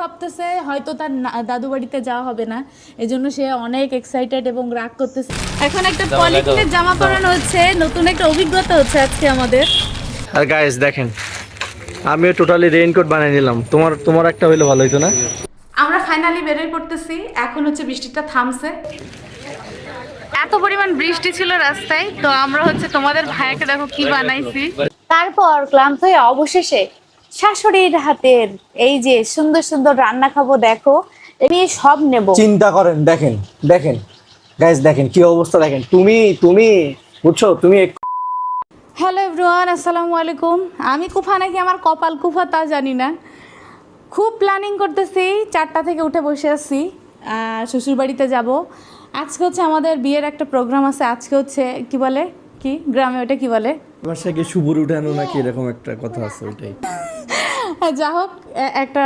ভাবতেছে হয়তো তার দাদু বাড়িতে যাওয়া হবে না। এজন্য সে অনেক এক্সাইটেড এবং রাগ করতেছে। এখন একটা পলিথিনের জামা পরানো হচ্ছে নতুন একটা অভিজ্ঞতা হচ্ছে আজকে আমাদের। আর গাইস দেখেন আমিও টোটালি রেইনকোট বানিয়ে নিলাম। তোমার তোমার একটা হইলে ভালো হইতো না? আমরা ফাইনালি বেরোয় পড়তেছি। এখন হচ্ছে বৃষ্টিটা থামছে। এত পরিমাণ বৃষ্টি ছিল রাস্তায় তো আমরা হচ্ছে তোমাদের ভাইয়াকে দেখো কি বানাইছি। তারপর ক্লান্ত হয়ে অবশেষে শাশুড়ির হাতের এই যে সুন্দর সুন্দর রান্না খাব দেখো আমি সব নেব। চিন্তা করেন দেখেন দেখেন। গাইস দেখেন কি অবস্থা দেখেন। তুমি তুমি বুঝছ? তুমি হ্যালো এভরিওয়ান আসসালামু আলাইকুম। আমি কুফা নাকি আমার কপাল কুফা তা জানি না। খুব প্ল্যানিং করতেছি চারটা থেকে উঠে বসে আছি শ্বশুরবাড়িতে যাব। আজকে হচ্ছে আমাদের বিয়ের একটা প্রোগ্রাম আছে আজকে হচ্ছে কি বলে? কি? গ্রামে ওটা কি বলে? গিয়ে শুভর উঠানো নাকি এরকম একটা কথা আছে ওইটাই। যা হোক একটা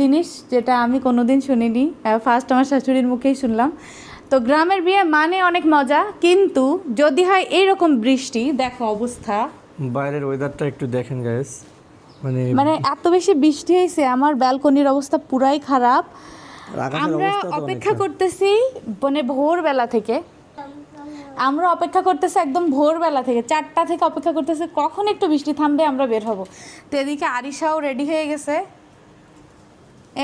জিনিস যেটা আমি কোনোদিন শুনিনি ফার্স্ট আমার শাশুড়ির মুখেই শুনলাম। তো গ্রামের বিয়ে মানে অনেক মজা কিন্তু যদি হয় এইরকম বৃষ্টি দেখো অবস্থা। বাইরের ওয়েদারটা একটু দেখেন গাইস মানে মানে এত বেশি বৃষ্টি হয়েছে আমার ব্যালকনির অবস্থা পুরাই খারাপ। আমরা অপেক্ষা করতেছি মানে ভোরবেলা থেকে। আমরা অপেক্ষা করতেছি একদম ভোরবেলা থেকে চারটা থেকে অপেক্ষা করতেছি কখন একটু বৃষ্টি থামবে আমরা বের হব। তো এদিকে আরিশাও রেডি হয়ে গেছে।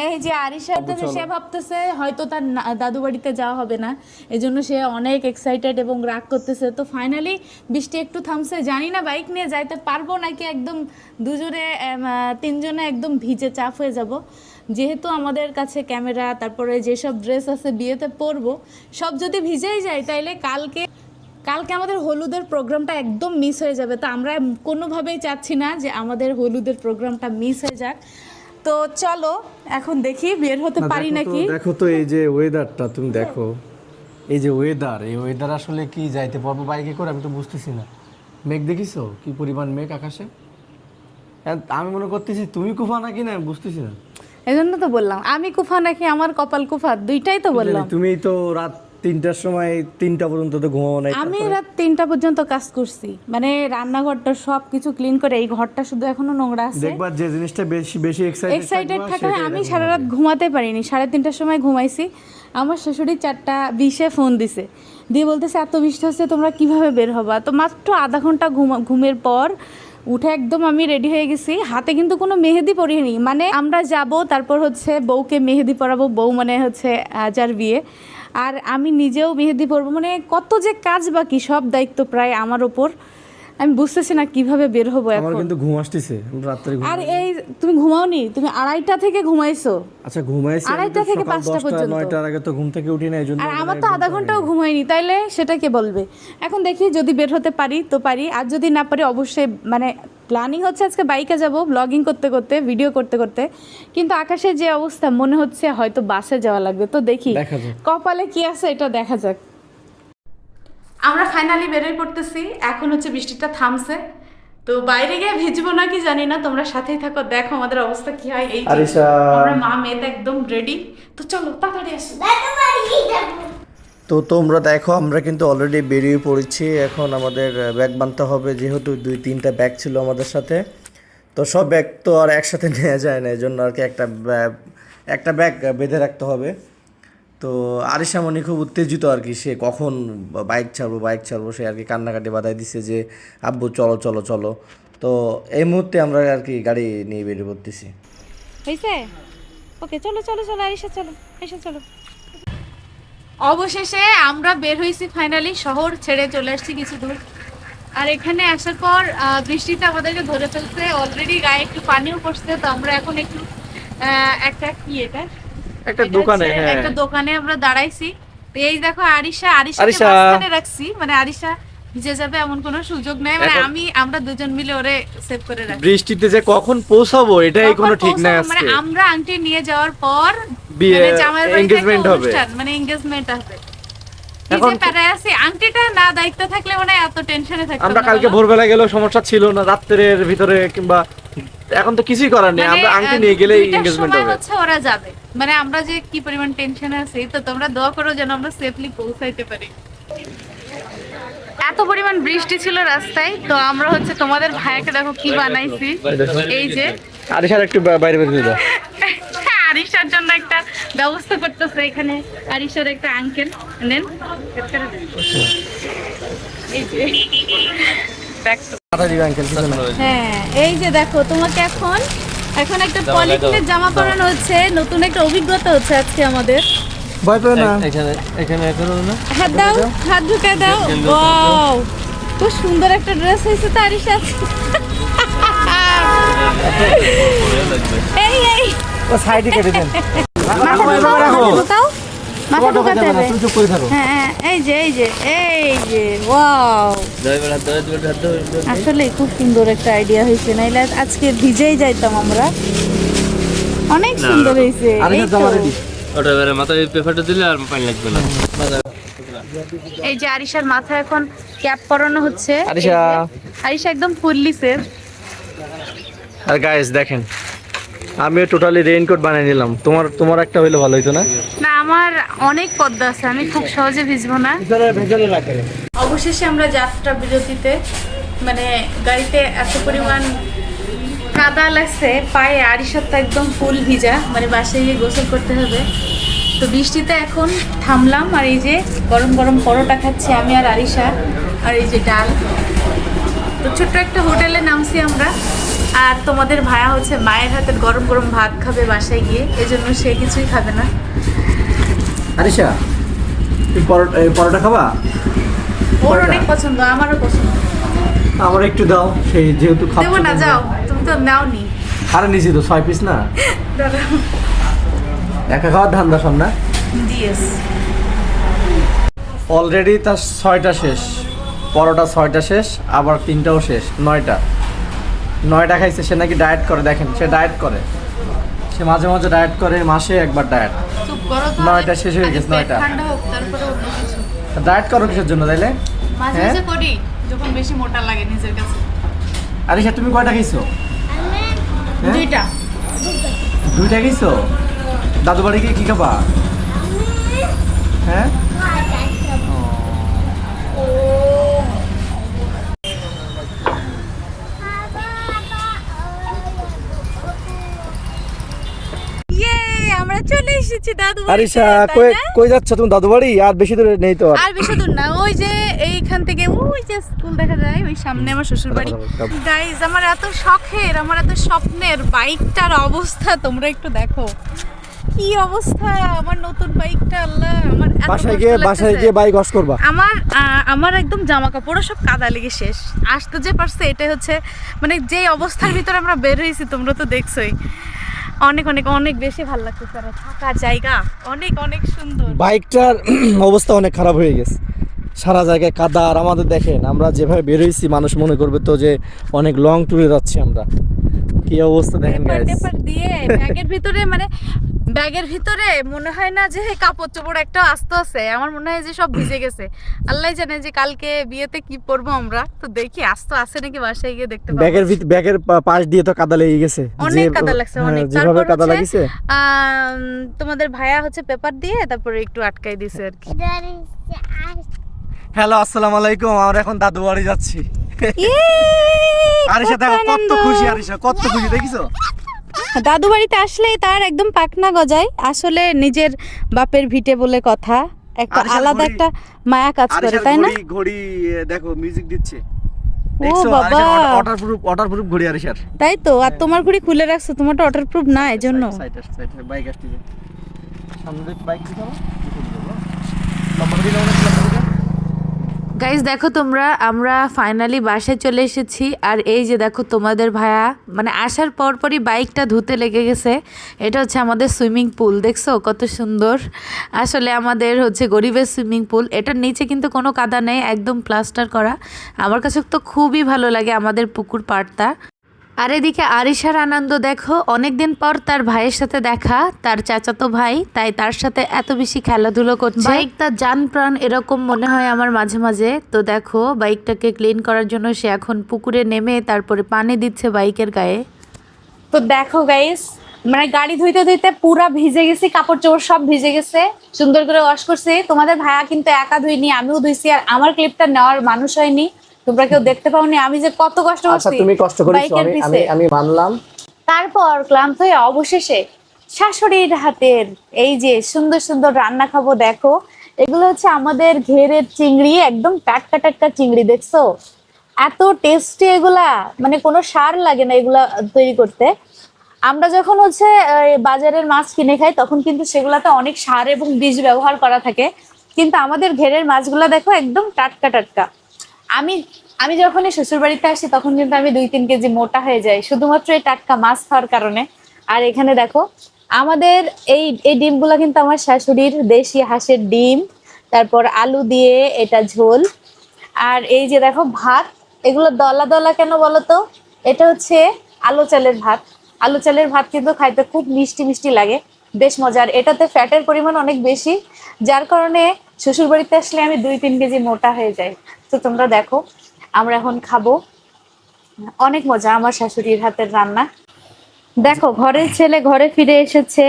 এই যে আরিশা তো সে ভাবতেছে হয়তো তার দাদু বাড়িতে যাওয়া হবে না এজন্য সে অনেক এক্সাইটেড এবং রাগ করতেছে। তো ফাইনালি বৃষ্টি একটু থামছে জানি না বাইক নিয়ে যাইতে পারব নাকি একদম দুজনে তিনজনে একদম ভিজে চাপ হয়ে যাব। যেহেতু আমাদের কাছে ক্যামেরা তারপরে যেসব ড্রেস আছে বিয়েতে পরবো সব যদি ভিজেই যায় তাইলে কালকে কালকে আমাদের হলুদের প্রোগ্রামটা একদম মিস হয়ে যাবে। তো আমরা কোনোভাবেই চাচ্ছি না যে আমাদের হলুদের প্রোগ্রামটা মিস হয়ে যাক। তো চলো এখন দেখি বের হতে পারি নাকি? দেখো তো এই যে ওয়েদারটা তুমি দেখো। এই যে ওয়েদার এই ওয়েদার আসলে কি যাইতে পারব বাইকে করে আমি তো বুঝতেছি না। মেঘ দেখিছো? কি পরিমাণ মেঘ আকাশে? আমি মনে করতেছি তুমি কুফা নাকি না বুঝতেছি না। এই জন্য তো বললাম। আমি কুফা নাকি আমার কপাল কুফা? দুইটাই তো বললাম। তুমি তো রাত তিনটার সময় তিনটা পর্যন্ত তো ঘুমাবো নাই আমি রাত তিনটা পর্যন্ত কাজ করছি। মানে রান্নাঘরটা সব কিছু ক্লিন করে এই ঘরটা শুধু এখনও নোংরা আছে। দেখবা যে জিনিসটা বেশি বেশি এক্সাইটেড এক্সাইটেড থাকা আমি সারা রাত ঘুমাতে পারিনি। সাড়ে তিনটার সময় ঘুমাইছি। আমার শাশুড়ি চারটা বিশে ফোন দিছে। দিয়ে বলতেছে এত বৃষ্টি হচ্ছে তোমরা কীভাবে বের হবা? তো মাত্র আধা ঘণ্টা ঘুমা- ঘুমের পর উঠে একদম আমি রেডি হয়ে গেছি। হাতে কিন্তু কোনো মেহেদি পরিনি। মানে আমরা যাব, তারপর হচ্ছে বউকে মেহেদি পরাবো, বউ মানে হচ্ছে যার বিয়ে। আর আমি নিজেও মেহেদি পরবো। মানে কত যে কাজ বাকি, সব দায়িত্ব প্রায় আমার ওপর। আমি বুঝতেছি না কীভাবে বের হব আমার এখন। কিন্তু ঘুম আসতেছে রাত্রে ঘুম আর এই তুমি ঘুমাওনি? তুমি আড়াইটা থেকে ঘুমাইছো। আচ্ছা ঘুমাইছি আড়াইটা থেকে পাঁচটা পর্যন্ত। নয়টার আগে তো ঘুম থেকে উঠি না এই জন্য আর আমার তো আধা ঘন্টাও ঘুমাইনি তাইলে সেটা কে বলবে। এখন দেখি যদি বের হতে পারি তো পারি। আর যদি না পারি অবশ্যই মানে প্ল্যানিং হচ্ছে আজকে বাইকে যাব ব্লগিং করতে করতে ভিডিও করতে করতে। কিন্তু আকাশের যে অবস্থা মনে হচ্ছে হয়তো বাসে যাওয়া লাগবে। তো দেখি কপালে কি আছে এটা দেখা যাক। আমরা ফাইনালি বেরোয় পড়তেছি। এখন হচ্ছে বৃষ্টিটা থামছে। তো বাইরে গিয়ে ভিজবো নাকি জানি না তোমরা সাথেই থাকো দেখো আমাদের অবস্থা কি হয়। এই। আমরা মা মেয়েটা একদম রেডি তো চলো তাড়াতাড়ি আসো। তো তোমরা দেখো আমরা কিন্তু অলরেডি বেরিয়ে পড়েছি। এখন আমাদের ব্যাগ বানতে হবে যেহেতু দুই তিনটা ব্যাগ ছিল আমাদের সাথে। তো সব ব্যাগ তো আর একসাথে নেওয়া যায় না এই জন্য আর কি একটা একটা ব্যাগ বেঁধে রাখতে হবে। তো আরিসামণি খুব উত্তেজিত আর কি সে কখন বাইক ছাড়বো বাইক ছাড়বো সে আর কি কান্নাকাটি বাধাই দিছে যে আব্বু চলো চলো চলো। তো এই মুহূর্তে আমরা আর কি গাড়ি নিয়ে বেরিয়ে পড়তেছি হয়েছে ওকে চলো চলো চলো আরিশা চলো এসে চলো। অবশেষে আমরা বের হয়েছি ফাইনালি শহর ছেড়ে চলে আসছি কিছু দূর। আর এখানে আসার পর আহ, বৃষ্টিটা আমাদেরকে ধরে ফেলছে অলরেডি গায়ে একটু পানিও পড়ছে তো আমরা এখন একটু একটা কি এটা? একটা দোকানে হ্যাঁ। একটা দোকানে আমরা দাঁড়াইছি। তো এই দেখো আরিশা। মাঝখানে রাখছি। মানে আরিশা ভিজে যাবে এমন কোনো সুযোগ নেই। মানে আমি আমরা দুজন মিলে ওরে সেভ করে রাখছি। বৃষ্টিতে যে কখন পৌঁছাবো এটাই কোনো ঠিক নাই পৌঁছাবো, মানে আমরা আংটি নিয়ে যাওয়ার পর বিয়ে, মানে বাড়িতে হবে। মানে এঙ্গেজমেন্ট হবে। এখন- প্যারায় আংটিটা না দায়িত্ব থাকলে মানে এত টেনশনে থাকতাম আমরা কালকে ভোরবেলা গেলেও সমস্যা ছিল না রাত্রের ভিতরে কিংবা এখন তো কিছুই করার নেই। মানে, আমরা আংটি নিয়ে গেলেই সময় হবে। হচ্ছে ওরা যাবে। মানে আমরা যে কি পরিমাণ টেনশনে আছি তো তোমরা দোয়া করো যেন আমরা সেফলি পৌঁছাইতে পারি। এত পরিমাণ বৃষ্টি ছিল রাস্তায় তো আমরা হচ্ছে তোমাদের ভাইয়াকে দেখো কি বানাইছি। এই যে। আরিশার একটু বাইরে বের করে দাও। আরিশা ব্যবস্থা করতেছে এখানে। আরিশার একটা আঙ্কেল নেন। এই যে। হ্যাঁ এই যে দেখো তোমাকে এখন এখন একটা পলিথিনের জামা পরানো হচ্ছে নতুন একটা অভিজ্ঞতা হচ্ছে আজকে আমাদের। ভয় পেও না। এখানে এখানে এখনও না। হাত দাও হাত ঢুকে দাও। ওয়াও খুব সুন্দর একটা ড্রেস হয়েছে তারই সাথে এই এই। ও সাইডে কেটে দেন। মাথা ঢুকাও মাথা মাথা ঢুকাতে হবে। হ্যাঁ হ্যাঁ, এই যে এই যে এই যে ওয়াও। দই বেলা দই বেলা দই আসলে খুব সুন্দর একটা আইডিয়া হয়েছে নাইলে আজকে ভিজেই যাইতাম আমরা। অনেক সুন্দর হয়েছে এই ওটা এবারে মাথায় পেপারটা দিলে আর পানি লাগবে না। এই যে আরিশার মাথায় এখন ক্যাপ পরানো হচ্ছে। আরিশা। আরিশা একদম ফুললি সেফ আর গাইস দেখেন আমিও টোটালি রেইনকোট বানিয়ে নিলাম। তোমার তোমার একটা হইলে ভালো হইতো না? না আমার অনেক পদ্মা আছে আমি খুব সহজে ভিজবো না। ভিতরে ভেজলে রাখে অবশেষে আমরা যাত্রা বিরতিতে মানে গাড়িতে এত পরিমাণ কাদা লাগছে পায়ে আড়িসার তো একদম ফুল ভিজা মানে বাসায় গিয়ে গোসল করতে হবে। তো বৃষ্টিতে এখন থামলাম আর এই যে গরম গরম পরোটা খাচ্ছি আমি আর আরিশা আর এই যে ডাল। তো ছোট্ট একটা হোটেলে নামছি আমরা। আর তোমাদের ভায়া হচ্ছে মায়ের হাতের গরম গরম ভাত খাবে বাসায় গিয়ে এজন্য সে কিছুই খাবে না। আরিশা তুমি পরোটা পরোটা খাবা? ওর অনেক পছন্দ আমারও পছন্দ। আমার একটু দাও সেই যেহেতু খাচ্ছ দেবো না যাও তুমি তো নাওনি। আরে নিছি তো ছয় পিস না? একা খাওয়ার ধান্দা সব না? অলরেডি তার ছয়টা শেষ। পরোটা ছয়টা শেষ আবার তিনটাও শেষ নয়টা। নয়টা খাইছে সে নাকি ডায়েট করে দেখেন সে ডায়েট করে। সে মাঝে মাঝে ডায়েট করে মাসে একবার ডায়েট নয়টা শেষ হয়ে গেছে, নয়টা। ডায়েট করো কিসের জন্য তাইলে? হ্যাঁ? যখন বেশি মোটা লাগে নিজের কাছে। আরে সে তুমি কয়টা খাইছো? হ্যাঁ? দুইটা। দুইটা খাইছো? দাদু বাড়ি গিয়ে কি খাবা? হ্যাঁ? আমরা চলে এসেছি দাদু আরিশা কই কই যাচ্ছ তুমি? দাদু বাড়ি আর বেশি দূরে নেই তো আর। বেশি দূর না ওই যে এইখান থেকে ওই যে স্কুল দেখা যায় ওই সামনে আমার শ্বশুর বাড়ি গাইজ আমার এত শখের আমার এত স্বপ্নের বাইকটার অবস্থা তোমরা একটু দেখো। কি অবস্থা আমার নতুন বাইকটা আল্লাহ আমার বাসায় গিয়ে বাসায় গিয়ে বাইক ওয়াশ করবা? আমার আমার একদম জামা কাপড়ও সব কাদা লেগে শেষ। আসতে যে পারছে এটাই হচ্ছে মানে যে অবস্থার ভিতরে আমরা বের হয়েছি তোমরা তো দেখছোই। অনেক অনেক অনেক বেশি ভালো লাগছে আর থাকা জায়গা অনেক অনেক সুন্দর। বাইকটার অবস্থা অনেক খারাপ হয়ে গেছে। সারা জায়গায় কাদা আর আমাদের দেখেন আমরা যেভাবে বেরোইছি মানুষ মনে করবে তো যে অনেক লং ট্যুরে যাচ্ছি আমরা। কি অবস্থা দেখেন গাইস দিয়ে ব্যাগের ভিতরে মানে ব্যাগের ভিতরে মনে হয় না যে কাপড় চোপড় একটা আস্তে আছে আমার মনে হয় যে সব ভিজে গেছে। আল্লাহ জানে যে কালকে বিয়েতে কি পরবো আমরা তো দেখি আস্তে আছে নাকি বাসায় গিয়ে দেখতে পাবো। ব্যাগের ভিত- ব্যাগের পাশ দিয়ে তো কাদা লেগে গেছে। অনেক কাদা লাগছে হ্যাঁ, অনেক। যেভাবে তারপর কাদা লাগিছে। তোমাদের ভাইয়া হচ্ছে পেপার দিয়ে তারপরে একটু আটকাই দিছে আর কি। হ্যালো আসসালামু আলাইকুম আমরা এখন দাদু বাড়ি যাচ্ছি। ইয়ে, আরিশা দেখো কত খুশি আরিশা কত খুশি দেখিছো? দাদু বাড়িতে আসলেই তার একদম পাকনা গজায়। আসলে নিজের বাপের ভিটে বলে কথা। একটা আলাদা একটা মায়া কাজ করে তাই না? ঘড়ি দেখো মিউজিক দিচ্ছে। ও বাবা। ওয়াটার প্রুফ ওয়াটার প্রুফ ঘড়ি আরিশার তাই তো আর তোমার ঘড়ি খুলে রাখছো তোমারটা ওয়াটার প্রুফ না এই জন্য সাইড সাইড বাইক আসছে সামনে বাইক দিতে হবে লম্বা করে দাও না লম্বা করে গাইজ দেখো তোমরা, আমরা ফাইনালি বাসায় চলে এসেছি। আর এই যে দেখো তোমাদের ভায়া মানে আসার পর পরই বাইকটা ধুতে লেগে গেছে। এটা হচ্ছে আমাদের সুইমিং পুল দেখছ? কত সুন্দর। আসলে আমাদের হচ্ছে গরিবের সুইমিং পুল এটার নিচে কিন্তু কোনো কাদা নেই, একদম প্লাস্টার করা। আমার কাছে তো খুবই ভালো লাগে আমাদের পুকুর পাড়টা। আর এদিকে আরিশার আনন্দ দেখো অনেকদিন পর তার ভাইয়ের সাথে দেখা তার চাচাতো ভাই তাই তার সাথে এত বেশি খেলাধুলো করছে। বাইকটা যান প্রাণ এরকম মনে হয় আমার মাঝে মাঝে। তো দেখো বাইকটাকে ক্লিন করার জন্য সে এখন পুকুরে নেমে তারপরে পানি দিচ্ছে বাইকের গায়ে। তো দেখো গাইস মানে গাড়ি ধুইতে ধুইতে পুরা ভিজে গেছি কাপড় চোপড় সব ভিজে গেছে। সুন্দর করে ওয়াশ করছি। তোমাদের ভাইয়া কিন্তু একা ধুইনি আমিও ধুইছি আর আমার ক্লিপটা নেওয়ার মানুষ হয়নি। তোমরা কেউ দেখতে পাওনি আমি যে কত কষ্ট আচ্ছা করছি। তুমি কষ্ট করেছ আমি আমি আমি মানলাম। তারপর ক্লান্ত হয়ে অবশেষে শাশুড়ির হাতের এই যে সুন্দর সুন্দর রান্না খাব দেখো এগুলো হচ্ছে আমাদের ঘেরের চিংড়ি একদম টাটকা টাটকা চিংড়ি দেখছ? এত টেস্টি এগুলা মানে কোনো সার লাগে না এগুলা তৈরি করতে। আমরা যখন হচ্ছে বাজারের মাছ কিনে খাই তখন কিন্তু সেগুলাতে অনেক সার এবং বীজ ব্যবহার করা থাকে। কিন্তু আমাদের ঘেরের মাছগুলা দেখো একদম টাটকা টাটকা। আমি আমি যখনই শ্বশুর বাড়িতে আসি, তখন কিন্তু আমি দুই তিন কেজি মোটা হয়ে যাই। শুধুমাত্র এই টাটকা মাছ খাওয়ার কারণে। আর এখানে দেখো, আমাদের এই এই ডিমগুলো কিন্তু আমার শাশুড়ির দেশি হাঁসের ডিম, তারপর আলু দিয়ে এটা ঝোল। আর এই যে দেখো ভাত, এগুলো দলা দলা কেন বলো তো এটা হচ্ছে আলু চালের ভাত। আলু চালের ভাত কিন্তু খাইতে খুব মিষ্টি মিষ্টি লাগে, বেশ মজার। এটাতে ফ্যাটের পরিমাণ অনেক বেশি, যার কারণে শ্বশুর বাড়িতে আসলে আমি দুই তিন কেজি মোটা হয়ে যাই। তো তোমরা দেখো আমরা এখন খাব। অনেক মজা আমার শাশুড়ির হাতের রান্না। দেখো ঘরের ছেলে ঘরে ফিরে এসেছে।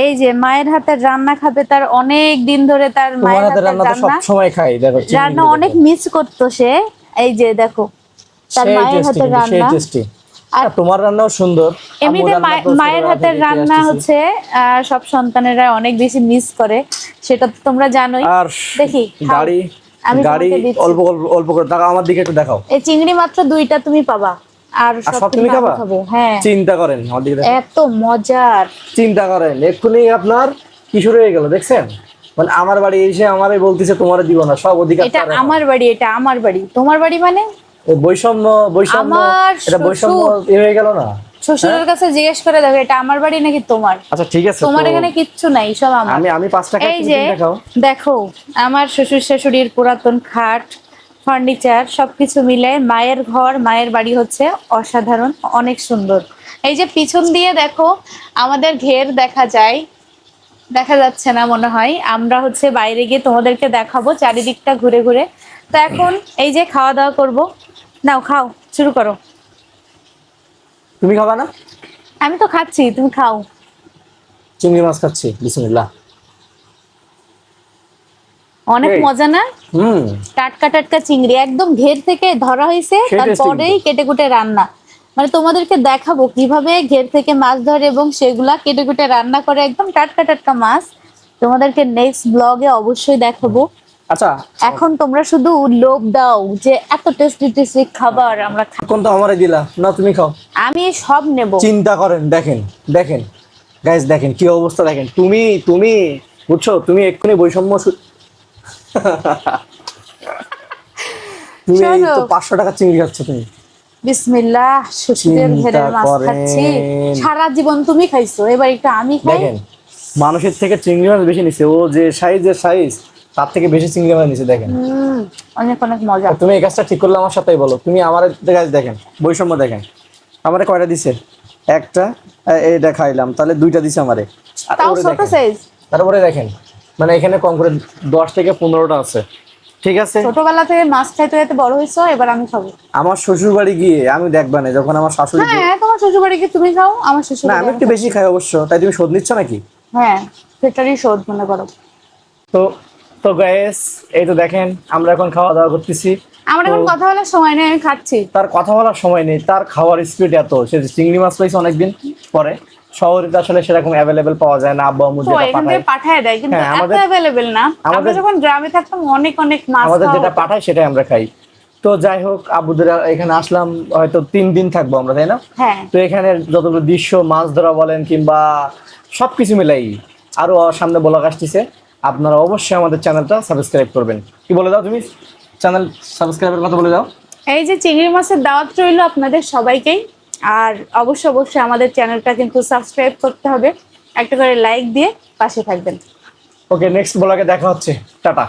এই যে মায়ের হাতের রান্না খাবে তার অনেক দিন ধরে তার মায়ের হাতের রান্না সব সময় খাই দেখো রান্না অনেক মিস করতো সে। এই যে দেখো তার মায়ের হাতের রান্না। আর তোমার রান্নাও সুন্দর। এমনিতে মায়ের হাতের রান্না হচ্ছে আহ, সব সন্তানেরা অনেক বেশি মিস করে। সেটা তো তোমরা জানোই। দেখি, গাড়ি আমি গাড়ি অল্প অল্প করে দেখাও আমার দিকে একটু দেখাও। এই চিংড়ি মাত্র দুইটা তুমি পাবা। আর সব তুমি খাবা? হ্যাঁ। চিন্তা করেন আমার দিকে এত মজার। চিন্তা করেন এক্ষুনি আপনার কি শুরু হয়ে গেল দেখছেন? মানে আমার বাড়ি এসে আমারই বলতেছে তোমার দিব না সব অধিকার এটা আমার বাড়ি এটা আমার বাড়ি। তোমার বাড়ি মানে? বৈষম্য বৈষম্য এটা বৈষম্য হয়ে গেল না? শ্বশুরের কাছে জিজ্ঞেস করে দেখো এটা আমার বাড়ি নাকি তোমার? আচ্ছা ঠিক আছে তোমার এখানে কিচ্ছু নাই সব আমার। আমি আমি পাঁচ টাকা এই যে দেখো আমার শ্বশুর শাশুড়ির পুরাতন খাট ফার্নিচার সবকিছু মিলে মায়ের ঘর মায়ের বাড়ি হচ্ছে অসাধারণ অনেক সুন্দর। এই যে পিছন দিয়ে দেখো আমাদের ঘের দেখা যায় দেখা যাচ্ছে না মনে হয়। আমরা হচ্ছে বাইরে গিয়ে তোমাদেরকে দেখাবো চারিদিকটা ঘুরে ঘুরে। তো এখন এই যে খাওয়া দাওয়া করব। নাও খাও শুরু করো। তুমি খাবা না? আমি তো খাচ্ছি তুমি খাও। চিংড়ি মাছ খাচ্ছি বিসমিল্লাহ। অনেক মজা না? হুম। টাটকা টাটকা চিংড়ি একদম ঘের থেকে ধরা হয়েছে তারপরেই কেটে কুটে রান্না। মানে তোমাদেরকে দেখাবো কীভাবে ঘের থেকে মাছ ধরে এবং সেগুলা কেটে কুটে রান্না করে একদম টাটকা টাটকা মাছ। তোমাদেরকে নেক্সট ব্লগে অবশ্যই দেখাবো। আচ্ছা। এখন তোমরা শুধু লোভ দাও যে এত টেস্টি টেস্টি খাবার আমরা তো আমারে দিলা। না তুমি খাও। আমি সব নেব। চিন্তা করেন দেখেন দেখেন। গাইস দেখেন কি অবস্থা দেখেন। তুমি তুমি বুঝছ? তুমি এক্ষুনি বৈষম্য তুমি এই তো পাঁচশো টাকা চিংড়ি খাচ্ছ তুমি। বিসমিল্লাহ চিন্তা ঘেরের মাছ খাচ্ছি। সারা জীবন তুমি খাইছো এবার একটু আমি খাই। দেখেন মানুষের থেকে চিংড়ি মাছ বেশি নিছে। ও যে সাইজের সাইজ তার থেকে বেশি চিংড়ি মাছ নিছে দেখেন। অনেক অনেক মজা। তুমি এই কাজটা ঠিক করলে আমার সাথেই বলো। তুমি আমার গাছ দেখেন বৈষম্য দেখেন। আমারে কয়টা দিছে? একটা এ- এইটা খাইলাম তাহলে দুইটা দিছে আমারে। তারপরে দেখেন মানে এখানে কম করে দশ থেকে পনেরোটা আছে। ঠিক আছে? ছোটবেলা থেকে মাছ খাইতে খাইতে বড় হয়েছো এবার আমি খাব। আমার শ্বশুর বাড়ি গিয়ে আমি দেখবা না যখন আমার শাশুড়ি হ্যাঁ তোমার শ্বশুর বাড়ি কি তুমি খাও আমার শ্বশুর না আমি একটু বেশি খাই অবশ্য তাই তুমি শোধ নিচ্ছ নাকি? হ্যাঁ সেটারই শোধ মনে করো। তো তো গ্যাস এই তো দেখেন আমরা এখন খাওয়া দাওয়া করতেছি। আমার এখন কথা বলার সময় নেই আমি খাচ্ছি। তার কথা বলার সময় নেই তার খাওয়ার স্পিড এত। সে চিংড়ি মাছ পাইছে অনেকদিন পরে শহরে তো আসলে সেরকম অ্যাভেলেবেল পাওয়া যায় না আব্বু আম্মু যেটা পাঠায়। পাঠায় দেয় কিন্তু হ্যাঁ, এত আমাদের- অ্যাভেলেবেল না। আমরা যখন গ্রামে থাকতাম অনেক অনেক মাছ আমাদের যেটা পাঠায় সেটাই আমরা খাই। তো যাই হোক আব্বুদের এখানে আসলাম হয়তো তিন দিন থাকব আমরা তাই না? হ্যাঁ। তো এখানে যতগুলো দৃশ্য মাছ ধরা বলেন কিংবা সবকিছু মিলাই আরও সামনে ব্লগ আসতেছে। আপনারা অবশ্যই আমাদের চ্যানেলটা সাবস্ক্রাইব করবেন। কি বলে দাও তুমি? চ্যানেল সাবস্ক্রাইবের কথা বলে দাও। এই যে চিংড়ি মাছের দাওয়াত রইল আপনাদের সবাইকেই। আর অবশ্যই অবশ্যই আমাদের চ্যানেলটা কিন্তু সাবস্ক্রাইব করতে হবে। একটা করে লাইক দিয়ে পাশে থাকবেন। ওকে নেক্সট ব্লগে দেখা হচ্ছে। টাটা।